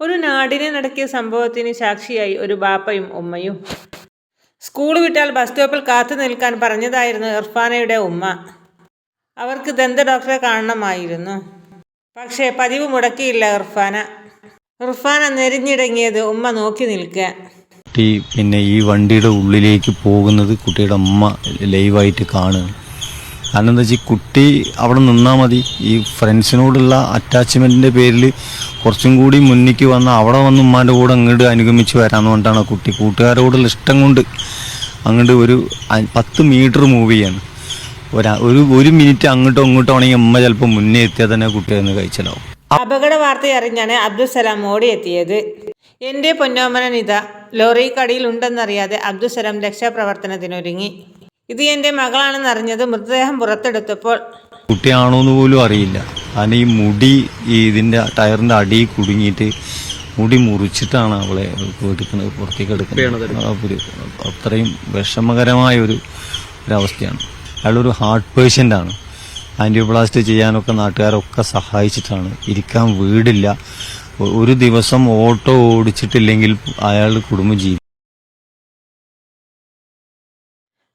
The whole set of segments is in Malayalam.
ഒരു നാടിനെ നടക്കിയ സംഭവത്തിന് സാക്ഷിയായി ഒരു ബാപ്പയും ഉമ്മയും. സ്കൂൾ വിട്ടാൽ ബസ് സ്റ്റോപ്പിൽ കാത്തു നിൽക്കാൻ പറഞ്ഞതായിരുന്നു ഇർഫാനയുടെ ഉമ്മ. അവർക്ക് ദന്ത ഡോക്ടറെ കാണണമായിരുന്നു. പക്ഷേ പതിവ് മുടക്കിയില്ല ഇർഫാന. ഇർഫാന നെരിഞ്ഞിടങ്ങിയത് ഉമ്മ നോക്കി നിൽക്കുക കുട്ടി പിന്നെ ഈ വണ്ടിയുടെ ഉള്ളിലേക്ക് പോകുന്നത് കുട്ടിയുടെ അമ്മ ലൈവായിട്ട് കാണുകയാണ് കാരണം എന്താ വെച്ചാൽ കുട്ടി അവിടെ നിന്നാൽ മതി. ഈ ഫ്രണ്ട്സിനോടുള്ള അറ്റാച്ച്മെന്റിന്റെ പേരിൽ കുറച്ചും കൂടി മുന്നിക്ക് വന്ന് അവിടെ വന്ന് ഉമ്മാന്റെ കൂടെ അങ്ങോട്ട് അനുഗമിച്ച് വരാമെന്ന് പറഞ്ഞിട്ടാണ് കുട്ടി. കൂട്ടുകാരോടുള്ള ഇഷ്ടം കൊണ്ട് അങ്ങോട്ട് ഒരു പത്ത് മീറ്റർ മൂവ് ചെയ്യാണ്. ഒരു ഒരു ഒരു മിനിറ്റ് അങ്ങോട്ടോ ഇങ്ങോട്ടോ ആണെങ്കിൽ അമ്മ ചിലപ്പോൾ മുന്നേ എത്തിയാൽ തന്നെ കുട്ടി ഒന്ന് കഴിച്ചലാവും. അപകട വാർത്ത അറിഞ്ഞാണ് അബ്ദുസലാം ഓടിയെത്തിയത് എന്റെ പൊന്നോമനനിത ലോറി കടിയിൽ ഉണ്ടെന്നറിയാതെ അബ്ദുസലാം രക്ഷാപ്രവർത്തനത്തിനൊരുങ്ങി ഇത് എന്റെ മകളാണെന്നറിഞ്ഞത് മൃതദേഹം പുറത്തെടുത്തപ്പോൾ. കുട്ടിയാണോ എന്ന് പോലും അറിയില്ല. അതിന് ഈ മുടി ഈ ഇതിന്റെ ടയറിന്റെ അടിയിൽ കുടുങ്ങിയിട്ട് മുടി മുറിച്ചിട്ടാണ് അവളെ എടുക്കുന്നത് പുറത്തേക്ക് എടുക്കുന്നത്. ഒരു അത്രയും വിഷമകരമായ ഒരു ഒരവസ്ഥയാണ്. അയാളൊരു ഹാർട്ട് പേഷ്യന്റ് ആണ്. ആന്റിയോപ്ലാസ്റ്റ് ചെയ്യാനൊക്കെ നാട്ടുകാരൊക്കെ സഹായിച്ചിട്ടാണ്. ഇരിക്കാൻ വീടില്ല. ഒരു ദിവസം ഓട്ടോ ഓടിച്ചിട്ടില്ലെങ്കിൽ അയാൾ കുടുംബം ജീവിക്കും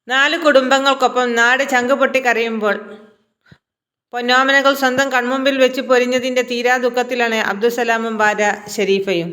നാല് കുടുംബങ്ങൾക്കൊപ്പം നാട് ചങ്ക് പൊട്ടി കരയുമ്പോൾ പൊന്നോമനകൾ സ്വന്തം കൺമുമ്പിൽ വെച്ച് പൊരിഞ്ഞതിന്റെ തീരാ ദുഃഖത്തിലാണ് അബ്ദുസലാമും ഭാര്യ ഷെരീഫയും